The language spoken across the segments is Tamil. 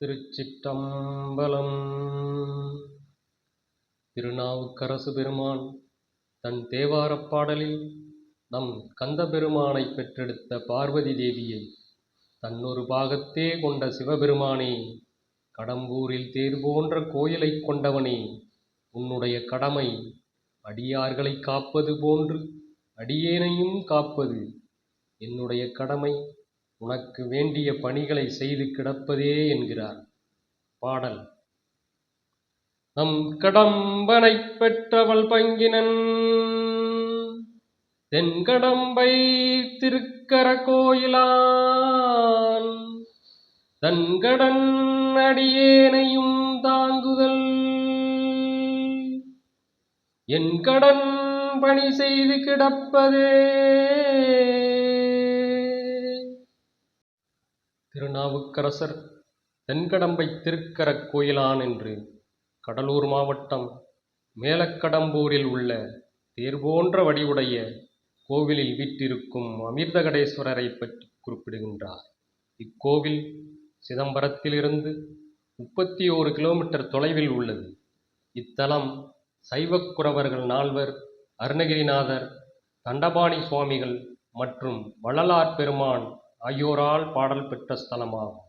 திருச்சிற்றம்பலம் திருநாவுக்கரசு பெருமான் தன் தேவாரப் பாடலில் நம் கந்தபெருமானைப் பெற்றெடுத்த பார்வதி தேவியை தன்னொரு பாகத்தே கொண்ட சிவபெருமானே கடம்பூரில் தேர் போன்ற கோயிலைக் கொண்டவனே உன்னுடைய கடமை அடியார்களைக் காப்பது போன்று அடியேனையும் காப்பது என்னுடைய கடமை. உனக்கு வேண்டிய பணிகளை செய்து கிடப்பதே என்கிறார். பாடல். நம் கடம்பனைப் பெற்றவள் பங்கினன். தென்கடம்பை திருக்கர கோயிலான் தன்கடன் அடியேனையும் தாங்குதல். என் கடன் பணி செய்து கிடப்பதே திருநாவுக்கரசர் தென்கடம்பை திருக்கரக் கோயிலான் என்று கடலூர் மாவட்டம் மேலக்கடம்பூரில் உள்ள தேர் போன்ற வடிவுடைய கோவிலில் வீற்றிருக்கும் அமிர்தகடேஸ்வரரைப் பற்றி குறிப்பிடுகின்றார். இக்கோவில் சிதம்பரத்திலிருந்து முப்பத்தி ஓரு கிலோமீட்டர் தொலைவில் உள்ளது. இத்தலம் சைவக்குறவர்கள் நால்வர் அருணகிரிநாதர் தண்டபாணி சுவாமிகள் மற்றும் வள்ளலார் பெருமான் ஆகியோரால் பாடல் பெற்ற ஸ்தலமாகும்.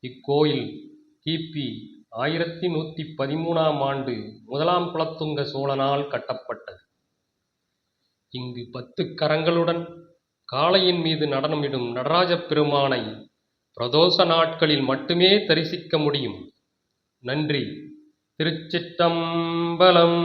இக்கோயில் கிபி ஆயிரத்தி நூற்றி பதிமூணாம் ஆண்டு முதலாம் குலத்துங்க சோழனால் கட்டப்பட்டது. இங்கு பத்து கரங்களுடன் காளையின் மீது நடனமிடும் நடராஜப் பெருமானை பிரதோஷ நாட்களில் மட்டுமே தரிசிக்க முடியும். நன்றி. திருச்சிட்டம்பலம்